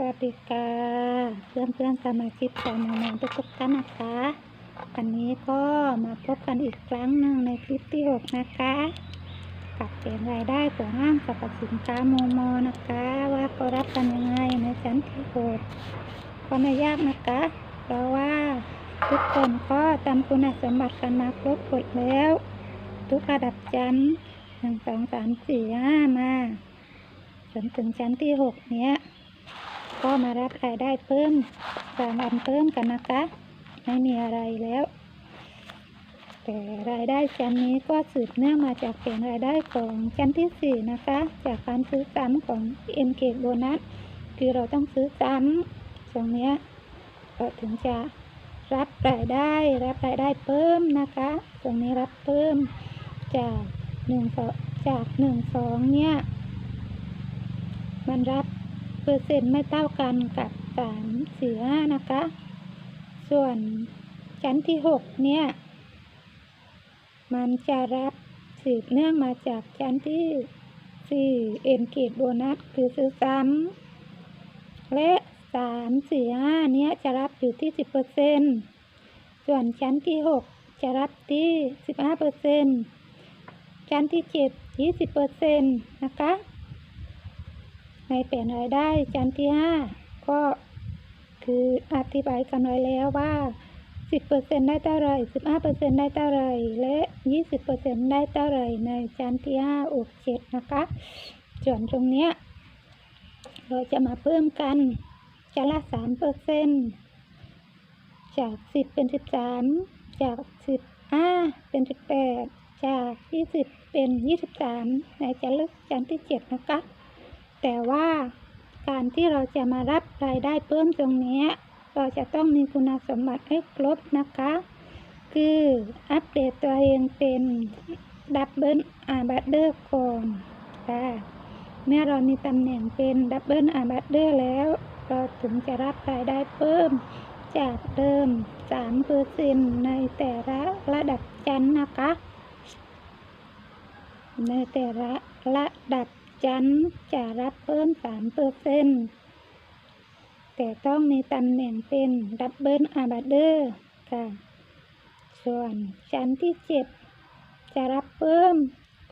สวัสดีค่ะ เพื่อนเพื่อนสมาชิกชาวมอนทุกทุกท่านนะคะวันนี้ก็มาพบกันอีกครั้งหนึ่งในคลิปที่6นะคะกับเกณฑ์รายได้ของห้างสรรพสินค้าโมโมนะคะ ว่าเขารับกันยังไงในชั้นที่6ก็ไม่ยากนะคะ เพราะว่าทุกคนก็ทำคุณสมบัติกันมาครบหมดแล้ว ทุกระดับชั้นหนึ่งสองสามสี่ห้ามาจนถึงชั้นที่หกเนี้ย ก็มารับรายได้เพิ่มรางวัลเพิ่มกันนะคะ ไม่มีอะไรแล้ว แต่รายได้ชั้นนี้ก็สืบเนื่องมาจากเป็นรายได้ของชั้นที่สี่นะคะ จากการซื้อซ้ำของ MK โบนัสคือเราต้องซื้อซ้ำตรงนี้ถึงจะรับรายได้รับรายได้เพิ่มนะคะ ตรงนี้รับเพิ่มจากหนึ่งจากหนึ่งสองเนี่ย มันรับ อร์เซ็นต์ไม่เท่ากันกับสามสี่ห้านะคะ ส่วนชั้นที่หกเนี่ย มันจะรับสืบเนื่องมาจากชั้นที่สี่เอ็นเกตโบนัสคือซื้อซ้ำและสามสี่ห้าเนี้ยจะรับอยู่ที่สิบเปอร์เซ็นต์ส่วนชั้นที่หกจะรับที่สิบห้าเปอร์เซ็นต์ชั้นที่เจ็ดยี่สิบเปอร์เซ็นต์นะคะ ในแผนรายได้ชั้นที่ห้าก็คืออธิบายกันไว้แล้วว่า 10%ได้เท่าไร15%ได้เท่าไรและ 20%ได้เท่าไรในชั้นที่5อก7นะคะส่วนตรงเนี้ยเราจะมาเพิ่มกันจะละ 3%จาก 10 เป็น 13 จาก 15 เป็น 18 จาก 20 เป็น 23 ในชั้นลึกชั้นที่ 7 นะคะ แต่ว่าการที่เราจะมารับรายได้เพิ่มตรงนี้ เราจะต้องมีคุณสมบัติให้ครบนะคะ คืออัปเดตตัวเองเป็นดับเบิลอาบัตเดอร์ก่อนค่ะเมื่อเรามีตำแหน่งเป็นดับเบิลอาบัตเดอร์แล้ว เราถึงจะรับรายได้เพิ่มจากเดิม3เอร์ซในแต่ละระดับชั้นนะคะ ในแต่ละระดับ ชั้นจะรับเพิ่ม3เปอร์เซ็นแต่ต้องมีตำแหน่งเป็นดับเบิลอาบัตเดอร์ค่ะ ส่วนชั้นที่7จะรับเพิ่ม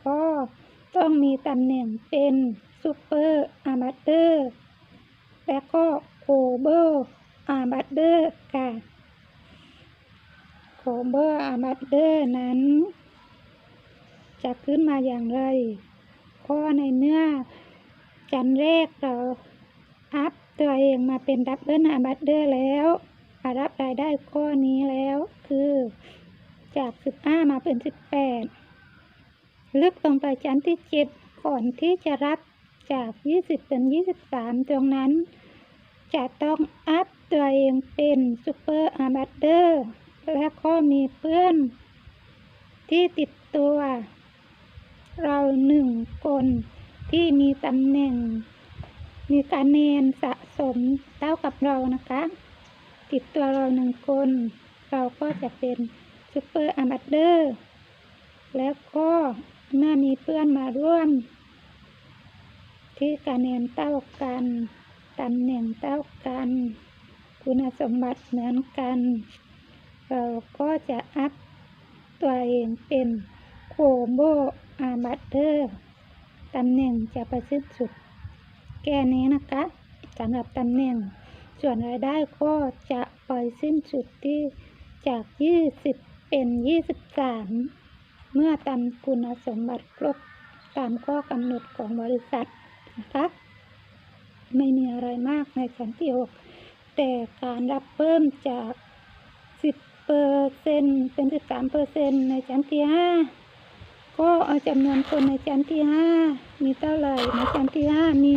ก็ต้องมีตำแหน่งเป็นซูเปอร์อาบัตเดอร์และก็โคเบอร์อาบัตเดอร์ค่ะโคเบอร์อาบัตเดอร์นั้น จะขึ้นมาอย่างไร ก็ในเนื้อจันแรกเราอัพตัวเองมาเป็นดับเบิลอาบัตเดอร์แล้วรับรายได้ข้อนี้แล้วคือจาก 15 มาเป็น 18 ลึกลงไปชั้นที่ 7 ก่อนที่จะรับจาก 20 เป็น 23 ตรงนั้น จะต้องอัพตัวเองเป็นซูเปอร์อาบัตเดอร์และก็มีเพื่อนที่ติดตัว เราหนึ่งคนที่มีตำแหน่ง มีคะแนนสะสมเท่ากับเรานะคะ ติดตัวเราหนึ่งคน เราก็จะเป็นซูเปอร์อาบัตเดอร์แล้วก็เมื่อมีเพื่อนมาร่วม ที่คะแนนเท่ากันตำแหน่งเท่ากัน คุณสมบัติเหมือนกัน เราก็จะอัพตัวเองเป็นโคโบ อาบัตเดอร์ตำแหน่งจะประสิ้นสุดแค่นี้นะคะสำหรับตำแหน่ง ส่วนรายได้ก็จะปล่อยสิ้นสุดที่จาก 20 เป็น 23 เมื่อตามคุณสมบัติครบตามข้อกำหนดของบริษัทนะคะไม่มีอะไรมากในชั้นที่ 6 แต่การรับเพิ่มจาก 10เปอร์เซ็นเป็น 13เปอร์เซ็นในชั้นที่ 5 ก็เอาจำนวนคนในชั้นที่ห้ามีเท่าไหร่ในชั้นที่ห้ามี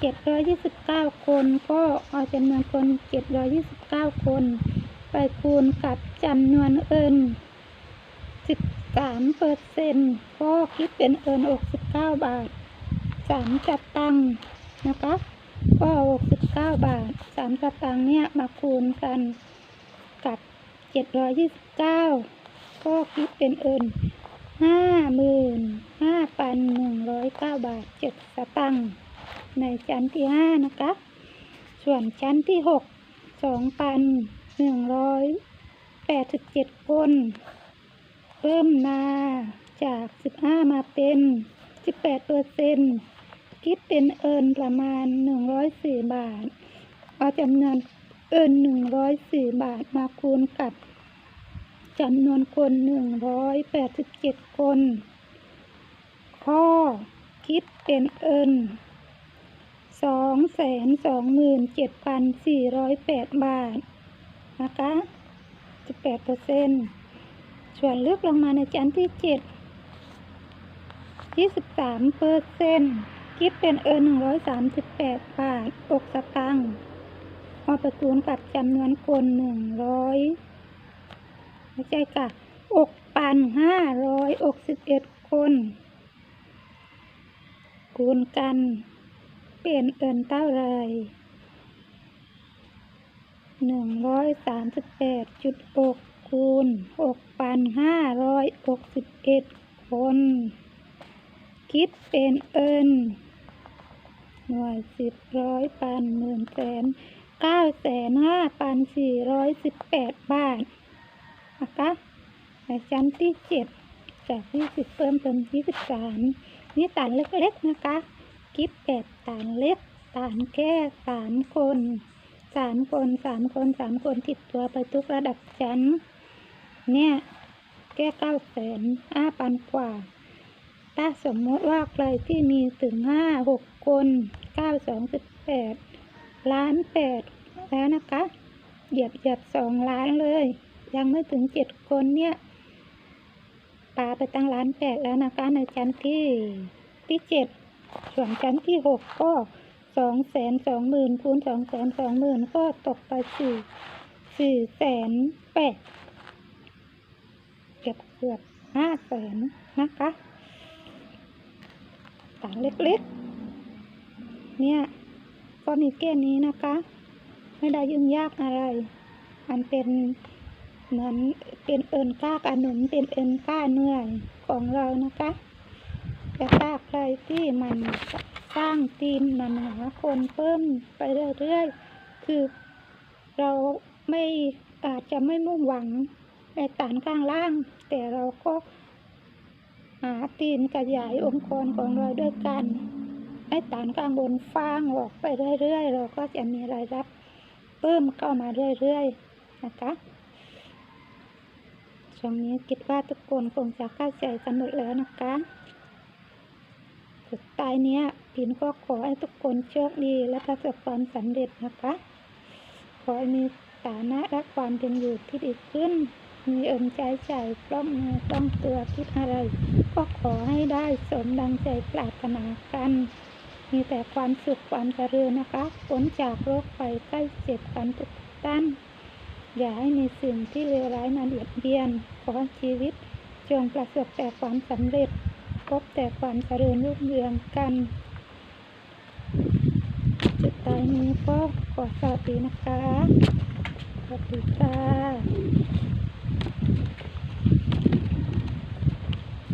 เจ็ดร้อยยี่สิบเก้าคน ก็เอาจำนวนคนเจ็ดร้อยยี่สิบเก้าคน ไปคูณกับจำนวนเอินสิบสามเปอร์เซ็นก็คิดเป็นเอินหกสิบเก้าบาทสามจัดตังค์นะคะก็หกสิบเก้าบาทสามจัดตังเนี่ยมาคูณกันกับเจ็ดร้อยยี่สิบเก้าก็คิดเป็นเอิน ห้าหมื่น55,109บาท7สตังค์ในชั้นที่ห้านะคะ ส่วนชั้นที่หกสองพันหนึ่งร้อยแปดสิบเจ็ดคน เพิ่มมาจากสิบห้ามาเป็นสิบแปดเปอร์เซ็นคิดเป็นเอินประมาณหนึ่งร้อยสี่บาท เอาจำนวนเอินหนึ่งร้อยสี่บาทมาคูณกับ จำนวนคนหนึ่งร้อยแปดสิบเจ็ดคน ข้อ คิดเป็นเอินสองแสนสองหมื่นเจ็ดพันสี่ร้อยแปดบาท นะคะสิบแปดเปอร์เซ็นส่วนลึกลงมาในชั้นที่เจ็ดยี่สิบสามเปอร์เซ็นต์คิดเป็นเอินหนึ่งร้อยสามสิบแปดบาทอกสตังค์เอาไปคูณกับจำนวนคนหนึ่งร้อย ไม่ใช่ค่ะ อกปันห้าร้อยอกสิบเอ็ดคนคูณกัน เป็นเอินเท่าไรหนึ่งร้อยสามสิบแปดจุดอกคูณอกปันห้าร้อยอกสิบเอ็ดคน คิดเป็นเอินหน่วยสิบร้อยปันหมื่นแสนเก้าแสนห้าพันสี่ร้อยสิบแปดบาท นะคะในชั้นที่เจ็ดจากยี่สิบเพิ่มเป็นยี่สิบสามนี่ฐานเล็กๆนะคะคิดแบบฐานเล็กฐานแค่สามคนสามคนสามคนสามคนติดตัวไปทุกระดับชั้น เนี่ยแค่เก้าแสนห้าพันกว่า ถ้าสมมติว่าใครที่มีถึงห้าหกคนเก้าสองสิบแปดล้านแปดแล้วนะคะเหยียบเหยียบสองล้านเลย ยังไม่ถึงเจ็ดคนเนี่ยปาไปตั้งล้านแปดแล้วนะคะในชั้นที่ที่เจ็ดส่วนชั้นที่หกก็สองแสนสองหมื่นคูณสองแสนสองหมื่นก็ตกไปสี่สี่แสนแปดเกือบเกือบห้าแสนนะคะต่างเล็กๆ เนี่ย ก็มีแค่นี้นะคะ ไม่ได้ยุ่งยากอะไร มันเป็น เหมือนเป็นเอินค่าขนมเป็นเอินค่าเนื่อยของเรานะคะแต่ถ้าใครที่มันสร้างทีมมันหาคนเพิ่มไปเรื่อยๆ คือเราไม่อาจจะไม่มุ่งหวังในฐานข้างล่าง แต่เราก็หาทีมขยายองค์กรของเราด้วยกันให้ฐานข้างบนฟังออกไปเรื่อยๆ เราก็จะมีรายรับเพิ่มเข้ามาเรื่อยๆ นะคะ ช่วงนี้คิดว่าทุกคนคงจะเข้าใจกันหมดแล้วนะคะสุดท้ายเนี้ยพินก็ขอให้ทุกคนโชคดีและประสบความสำเร็จนะคะ ขอให้มีฐานะและความเป็นอยู่ที่ดีขึ้น มีเอิมใจใจคล่องมือคล่องตัวคิดอะไร ก็ขอให้ได้สมดังใจปรารถนากัน มีแต่ความสุขความเจริญนะคะพ้นจากโรคภัยใกล้เจ็บกันทุกท่าน อย่าให้มีสิ่งที่เลวร้ายมาเบียดเบียน ขอชีวิต จงประสบแต่ความสำเร็จ พบแต่ความเจริญรุ่งเรืองกันจุดท้ายนี้ก็ขอสวัสดีนะคะ สวัสดีค่ะ